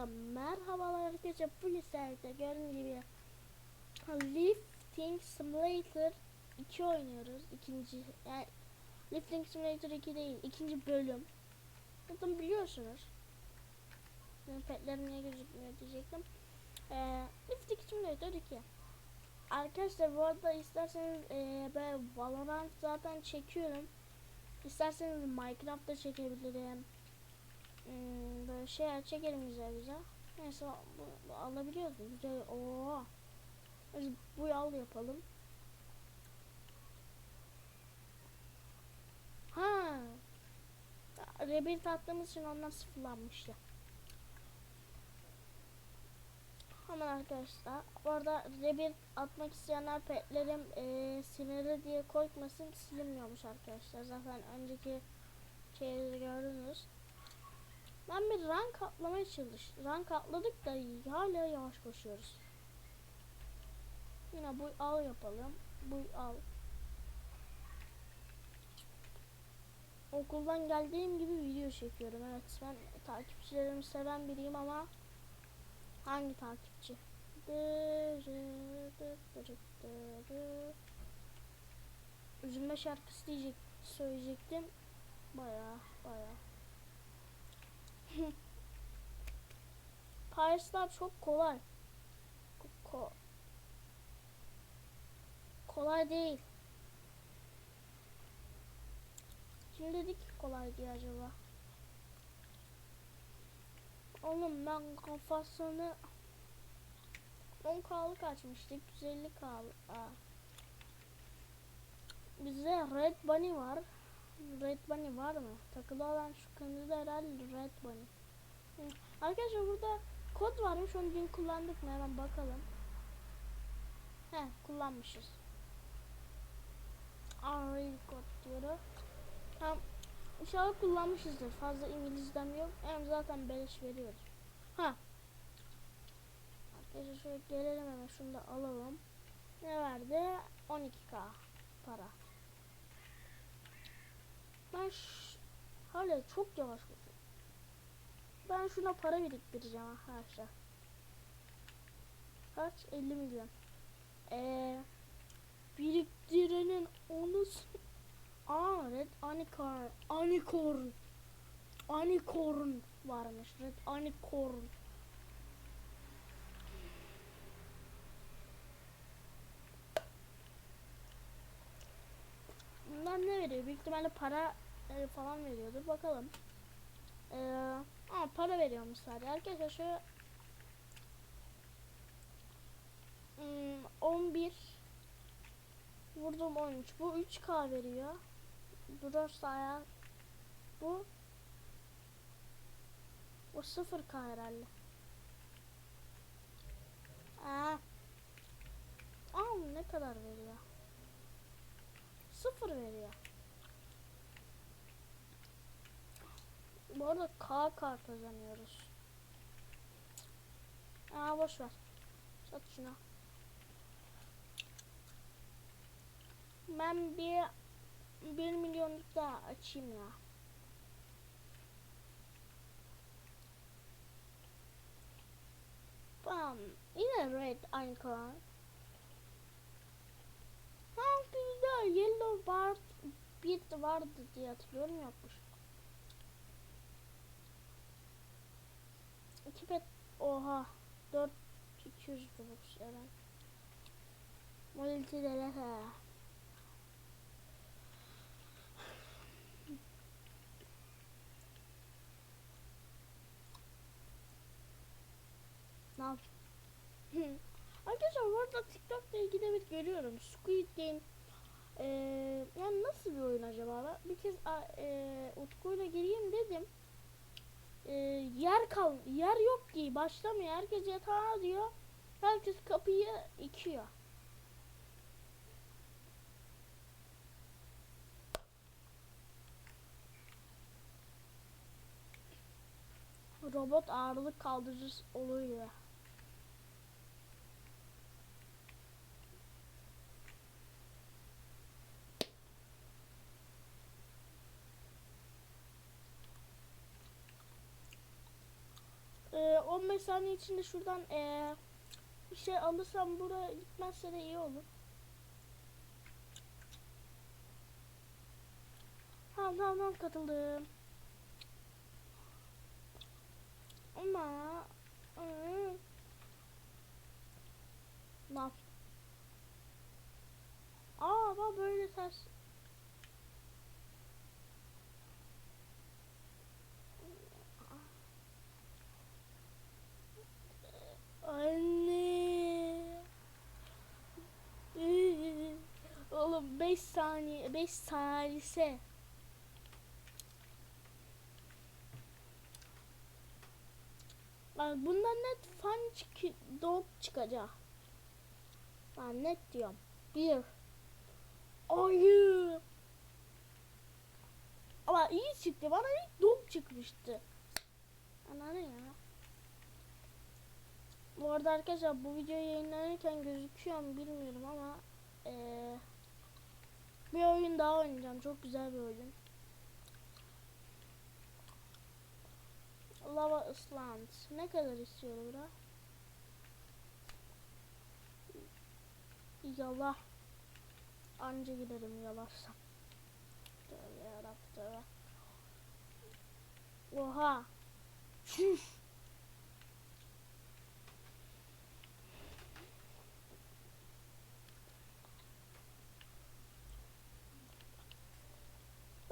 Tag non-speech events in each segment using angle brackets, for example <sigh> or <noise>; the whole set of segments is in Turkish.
Hepinize merhabalar arkadaşlar. Bugün sizlerle gördüğünüz gibi Lifting Simulator 2 oynuyoruz. İkinci yani Lifting Simulator 2 değil. ikinci bölüm. Zaten biliyorsunuz. Benim petlerim niye gözükmüyor diyecektim. Ee, Lifting Simulator 2. Arkadaşlar bu arada isterseniz ee, ben Valorant zaten çekiyorum. İsterseniz Minecraft'ta çekebilirim. Hmm, böyle şeyler çekelim güzel güzel. Neyse bu, bu alabiliyoruz? Güzel. Oo. Biz bu yol yapalım. Ha. Rebirth attığımız için ondan sıfırlanmıştı. Hemen arkadaşlar. Bu arada rebirth atmak isteyenler petlerim e, sinirli diye korkmasın silinmiyormuş arkadaşlar. Zaten önceki şeyleri gördünüz. Ben bir rank atlamaya çalış. Rank atladık da hala yavaş koşuyoruz. Yine bu al yapalım. Bu al. Okuldan geldiğim gibi video çekiyorum. Evet ben takipçilerimi seven biriyim ama hangi takipçi? Üzülme şarkısı diyecek söyleyecektim. Baya baya. <laughs> Parisler çok kolay. Ko kolay değil. Kim dedik ki kolay diye acaba? Oğlum ben kafasını 10 kalık açmıştık. 150 kalık. Bizde Red Bunny var. Red Bunny var mı? Takılı olan şu kırmızı herhalde Red Bunny. Arkadaşlar burada kod varmış onu dün kullandık mı hemen bakalım. He kullanmışız. Array kod diyor. Tamam. İnşallah kullanmışızdır. Fazla İngilizcem yok. Hem zaten beleş veriyoruz. Ha. Arkadaşlar şöyle gelelim hemen şunu da alalım. Ne verdi? 12k para. Ben hala çok yavaş koşuyorum. Ben şuna para biriktireceğim arkadaşlar. Kaç? 50 milyon. Ee, biriktirenin onu Aa Red Unicorn Unicorn Unicorn varmış. Red Unicorn. Bunlar ne veriyor? Büyük ihtimalle para e, falan veriyordur. Bakalım. Ee, aa, para veriyormuş sadece. Arkadaşlar hmm, 11 vurdum 13. Bu 3k veriyor. Durursa ayağı bu o 0k herhalde. Aa. Aa ne kadar veriyor? Sıfır veriyor. Bu arada K kart kazanıyoruz. Aa boş ver. Sat şuna. Ben bir bir milyonluk daha açayım ya. Bam. Yine red icon. Sanki bir de yellow bar bit vardı diye hatırlıyorum yapmış. 2 pet oha 4 200 robux evet. Multi dele ha. Ne yap? <laughs> Arkadaşlar bu arada TikTok'la ilgili evet görüyorum. Squid Game ee, yani nasıl bir oyun acaba? Bir kez e, Utku'yla gireyim dedim. E, kal yer yok ki başlamıyor. Herkes yatağa diyor. Herkes kapıyı ikiyor. Robot ağırlık kaldırıcı oluyor. Ee, e, 15 saniye içinde şuradan e, bir şey alırsam buraya gitmezse de iyi olur. Tamam tamam tamam katıldım. Ama ıı, ne yap? Aa bak böyle ters. 5 saniye 5 salise. Bak bundan net fan çık dog çıkacak. Ben net diyorum. Bir. Ayı. Ama iyi çıktı. Bana ilk dog çıkmıştı. Ana ne ya? Bu arada arkadaşlar bu video yayınlanırken gözüküyor mu bilmiyorum ama eee, bir oyun daha oynayacağım. Çok güzel bir oyun. Lava Island. Ne kadar istiyor bura? Yala. Anca giderim yalarsam. Tövbe yarabbim. Oha.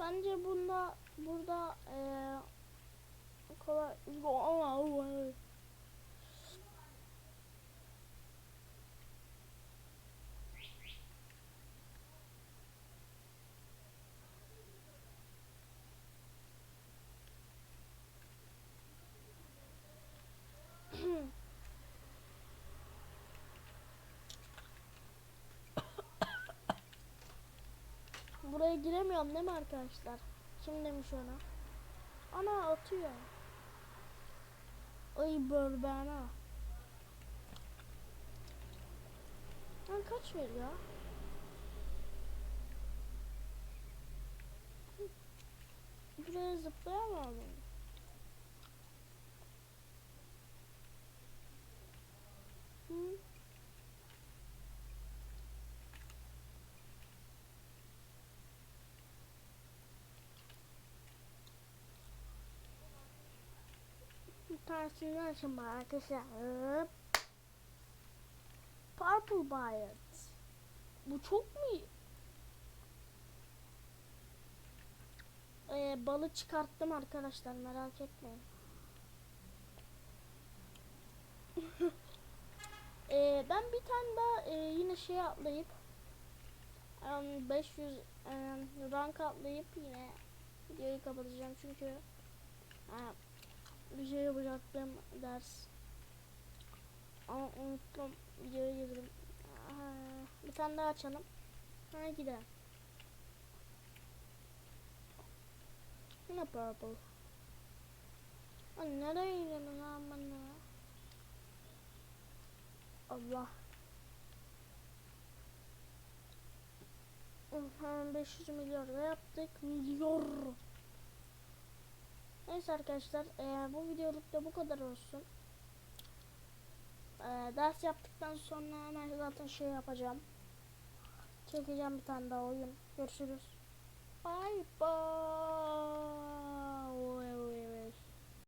Bence bunda burada eee kolay ama Buraya giremiyorum değil mi arkadaşlar? Kim demiş ona? Ana atıyor. Ay börbana. Lan kaç veriyor? Buraya zıplayamam mı? Hı? Tanesini açın arkadaşlar. Purple Biot. Bu çok mu iyi? Ee, balı çıkarttım arkadaşlar merak etmeyin. <laughs> Ee, ben bir tane daha e, yine şey atlayıp em, 500 em, rank atlayıp yine videoyu kapatacağım çünkü ha, bir şey yapacaktım ders. Ama unuttum videoya girdim. Aa, bir tane daha açalım. Ha gidelim. Yine purple? Lan nereye gidiyorsun lan bana Allah. Hemen 500 milyar da yaptık. Milyar Neyse arkadaşlar eee, bu videoluk da bu kadar olsun. Eee, ders yaptıktan sonra hemen zaten şey yapacağım. Çekeceğim bir tane daha oyun. Görüşürüz. Bye bye.